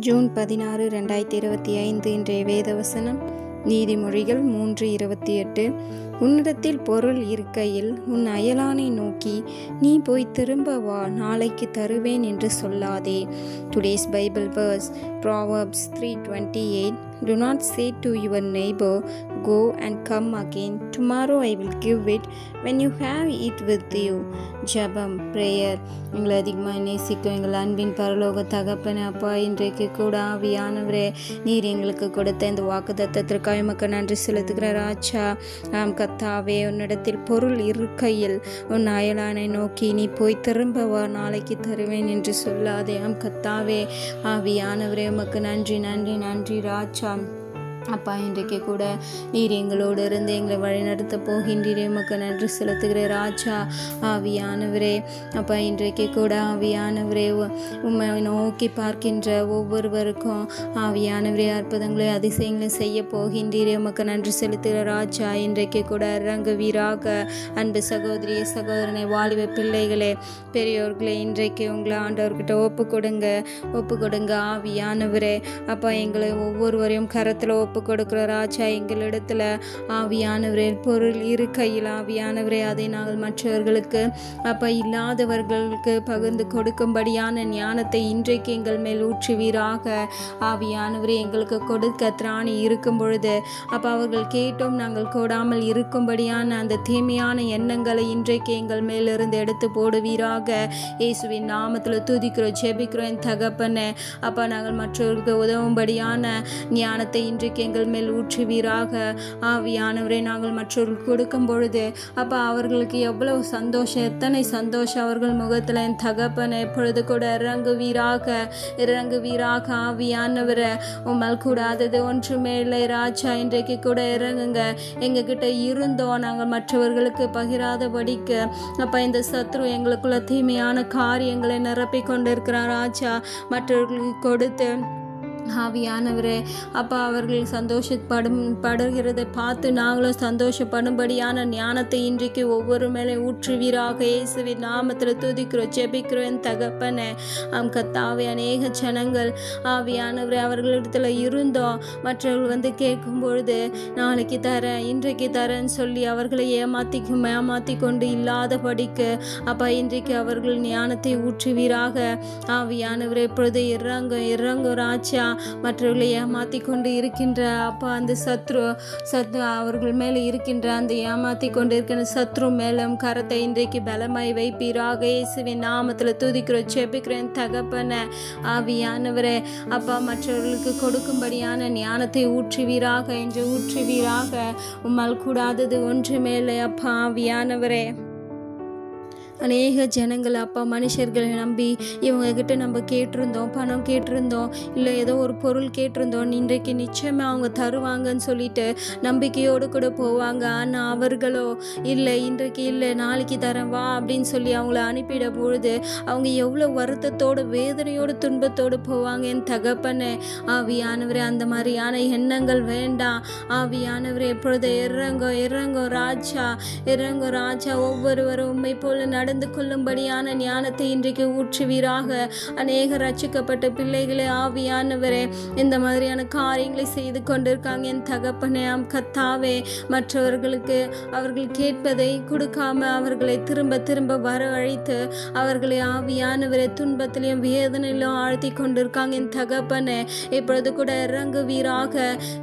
June பதினாறு ரெண்டாயிரத்தி இருபத்தி ஐந்து இன்றைய வேதவசனம் நீதிமொழிகள் மூன்று இருபத்தி எட்டு. உன்னிடத்தில் பொருள் இருக்கையில் உன் அயலானை நோக்கி நீ போய் திரும்ப வா நாளைக்கு தருவேன் என்று சொல்லாதே. Today's Bible verse Proverbs three twenty eight do not say to your neighbour go and come again tomorrow I will give it when you have it with you ஜபம் ப்ரேயர் எங்களை அதிகமாக நேசிக்கும் எங்கள் அன்பின் பரலோக தகப்பன அப்பா இன்றைக்கு கூட ஆவியானவரே நீர் எங்களுக்கு கொடுத்த இந்த வாக்கு தத்தத்திற்காக எமக்கு நன்றி செலுத்துகிற ராஜா ஆம் கத்தாவே உன்னிடத்தில் பொருள் இருக்கையில் உன் அயலானை நோக்கி நீ போய் திரும்ப வா நாளைக்கு தருவேன் என்று சொல்லாதே. ஆம் கத்தாவே ஆவியானவரே உமக்கு நன்றி நன்றி நன்றி ராஜா. அப்பா இன்றைக்கு கூட நீர் எங்களோடு இருந்து எங்களை வழிநடத்த போகின்றீரே. உமக்கு நன்றி செலுத்துகிற ராஜா ஆவியானவரே. அப்பா இன்றைக்கு கூட ஆவியானவரே. உ- உம்மை நோக்கி பார்க்கின்ற ஒவ்வொருவருக்கும் ஆவியானவரே அற்புதங்களை அதிசயங்களை செய்ய போகின்றீரே. உமக்கு நன்றி செலுத்துகிற ராஜா இன்றைக்கு கூட ரங்கு வீராக அன்பு சகோதரி சகோதரனை வாலிப பிள்ளைகளே பெரியோர்களே இன்றைக்கு உங்களை ஆண்டவர்கிட்ட ஒப்பு கொடுங்க. ஒப்பு கொடுங்க ஆவியானவரே. அப்பா எங்களை ஒவ்வொருவரையும் கரத்தில் ஒப்பு கொடுக்குற ராஜா எங்களிடத்துல ஆவியானவரே பொருள் இருக்கையில் ஆவியானவரே அதை நாங்கள் மற்றவர்களுக்கு அப்போ இல்லாதவர்களுக்கு பகிர்ந்து கொடுக்கும்படியான ஞானத்தை இன்றைக்கு எங்கள் மேல் ஊற்றுவீராக. ஆவியானவரே எங்களுக்கு கொடுக்க திராணி இருக்கும் பொழுது அப்போ அவர்கள் கேட்டோம் நாங்கள் கொடாமல் இருக்கும்படியான அந்த தீமையான எண்ணங்களை இன்றைக்கு எங்கள் மேலிருந்து எடுத்து போடுவீராக. இயேசுவின் நாமத்தில் துதிக்கிறோம் ஜெபிக்கிறோம் என் தகப்பன்னு அப்போ நாங்கள் மற்றவர்களுக்கு உதவும்படியான ஞானத்தை இன்றைக்கு எங்கள் மேல் ஊற்றுவீராக. ஆவியானவரை நாங்கள் மற்றவர்களுக்கு கொடுக்கும் பொழுது அப்போ அவர்களுக்கு எவ்வளவு சந்தோஷம் எத்தனை சந்தோஷம். அவர்கள் முகத்தில் என் தகப்பனை எப்பொழுது கூட இறங்குவீராக. இறங்குவீராக ஆவியானவரை. உம்மால் கூடாதது ஒன்றுமே இல்லை ராஜா இன்றைக்கு கூட இறங்குங்க. எங்ககிட்ட இருந்தோம் நாங்கள் மற்றவர்களுக்கு பகிராதபடிக்கு. அப்போ இந்த சத்ரு எங்களுக்குள்ள தீமையான காரியங்களை நிரப்பி கொண்டிருக்கிறார் ராஜா. மற்றவர்களுக்கு கொடுத்து ஆவியானவரே. அப்பா அவர்கள் சந்தோஷப்படும் படுகிறதை பார்த்து நாங்களும் சந்தோஷப்படும்படியான ஞானத்தை இன்றைக்கு ஒவ்வொரு மேலே ஊற்றுவீராக. இயேசுவின் நாமத்தில் துதிக்கிறோம் ஜெபிக்கிறோம் என் தகப்பனே. ஆம் கத்தாவே அநேக ஜனங்கள் ஆவியானவரே அவர்களிடத்துல இருந்தோம். மற்றவர்கள் வந்து கேட்கும் பொழுது நாளைக்கு தரேன் இன்றைக்கு தரேன்னு சொல்லி அவர்களை ஏமாத்தி ஏமாத்தி கொண்டு இல்லாதபடிக்கு அப்பா இன்றைக்கு அவர்கள் ஞானத்தை ஊற்றுவீராக. ஆவியானவரே இப்பொழுது இறங்க இறங்கும் ராஜா. மற்றவர்களை ஏமாத்தி கொண்டு இருக்கின்ற அப்பா அந்த சத்ரு சத்ரு அவர்கள் மேலே இருக்கின்ற அந்த ஏமாத்தி கொண்டு இருக்கின்ற சத்ரு மேலும் கரத்தை இன்றைக்கு பலமாய் வைப்பீராக. இயேசுவின் நாமத்தில் துதிக்கிறோம் செபிக்கிறேன் தகப்பன ஆவியானவரே. அப்பா மற்றவர்களுக்கு கொடுக்கும்படியான ஞானத்தை ஊற்றுவீராக என்று ஊற்றுவீராக. உம்மால் கூடாதது ஒன்று மேலே அப்பா ஆவியானவரே. அநேக ஜனங்கள் அப்பா மனுஷர்களை நம்பி இவங்கக்கிட்ட நம்ம கேட்டிருந்தோம் பணம் கேட்டிருந்தோம் இல்லை ஏதோ ஒரு பொருள் கேட்டிருந்தோம். இன்றைக்கு நிச்சயமாக அவங்க தருவாங்கன்னு சொல்லிட்டு நம்பிக்கையோடு கூட போவாங்க. ஆனால் அவர்களோ இல்லை இன்றைக்கு இல்லை நாளைக்கு தரேன் வா அப்படின்னு சொல்லி அவங்கள அனுப்பிட பொழுது அவங்க எவ்வளோ வருத்தத்தோடு வேதனையோடு துன்பத்தோடு போவாங்க. என் தகப்பனே ஆவியானவரே அந்த மாதிரியான எண்ணங்கள் வேண்டாம். ஆவியானவரே எப்பொழுது இறங்கோ இறங்கோ ராஜா இறங்கோ ராஜா ஒவ்வொருவரும் உண்மை போல நடந்து கொள்ளும்படியான ஞானத்தை இன்றைக்கு ஊற்றுவீராக. அநேக ரச்சிக்கப்பட்ட பிள்ளைகளை ஆவியானவரே இந்த மாதிரியான காரியங்களை செய்து கொண்டிருக்காங்க. என் தகப்பனே ஆம் கத்தாவே மற்றவர்களுக்கு அவர்கள் கேட்பதை கொடுக்காம அவர்களை திரும்ப திரும்ப வரவழைத்து அவர்களை ஆவியானவரை துன்பத்திலையும் வேதனையிலும் ஆழ்த்தி கொண்டிருக்காங்க. என் தகப்பனே இப்பொழுது கூட இறங்குவீராக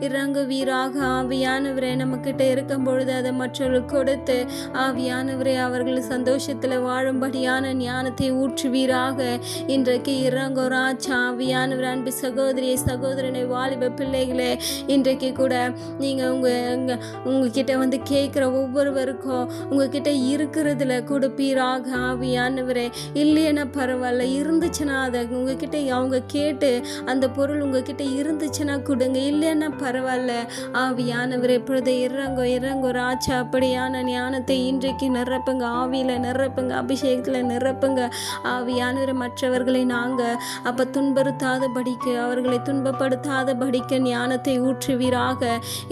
இறங்குவீராக. ஆவியானவரை நம்மக்கிட்ட இருக்கும் பொழுது அதை மற்றவர்களுக்கு கொடுத்து ஆவியானவரை அவர்கள் சந்தோஷத்தில் வாழும்படியான ஞானத்தை ஊற்றுவீராக. இன்றைக்கு இறங்கோ ராஜா ஆவியானவர் அன்பு சகோதரி சகோதரனை வாலிப பிள்ளைகளே இன்றைக்கு கூட நீங்கள் உங்கள் உங்ககிட்ட வந்து கேட்குற ஒவ்வொருவருக்கும் உங்ககிட்ட இருக்கிறதுல கொடுப்பீராக ஆவியானவரே. இல்லைன்னா பரவாயில்ல இருந்துச்சுன்னா அதை உங்ககிட்ட அவங்க கேட்டு அந்த பொருள் உங்ககிட்ட இருந்துச்சுன்னா கொடுங்க. இல்லைன்னா பரவாயில்ல ஆவியானவர் எப்பொழுது இறங்கோ இறங்கோ ராஜா அப்படியான ஞானத்தை இன்றைக்கு நிரப்புங்க. ஆவியில் நிரப்புங்க நிரப்புங்க அபிஷேகத்தில் நிரப்புங்க. ஆவியானவர் மற்றவர்களை நாங்கள் அப்போ துன்புறுத்தாதபடிக்கு அவர்களை துன்பப்படுத்தாதபடிக்கு ஞானத்தை ஊற்றுவீராக.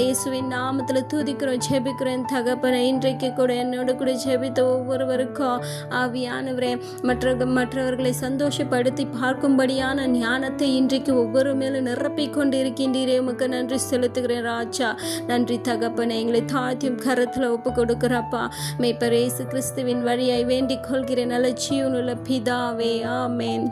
இயேசுவின் நாமத்தில் துதிக்கிறோம் ஜெபிக்கிறோம் தகப்பனை இன்றைக்கு கூட என்னோட கூட ஜெபித்த ஒவ்வொருவருக்கும் ஆவியானவரே மற்ற மற்றவர்களை சந்தோஷப்படுத்தி பார்க்கும்படியான ஞானத்தை இன்றைக்கு ஒவ்வொரு மேலும் நிரப்பிக் கொண்டிருக்கின்றீரே. உமக்கு நன்றி செலுத்துகிறேன் ராஜா. நன்றி தகப்பனை எங்களை தாழ்த்தியும் கரத்தில் ஒப்பு கொடுக்குறப்பா. மெய்ப்பர் இயேசு கிறிஸ்துவின் வழியாய் வேண்டிக் கொள்கிறேன். நல்ல ஜீவனுள்ள பிதாவே ஆமேன்.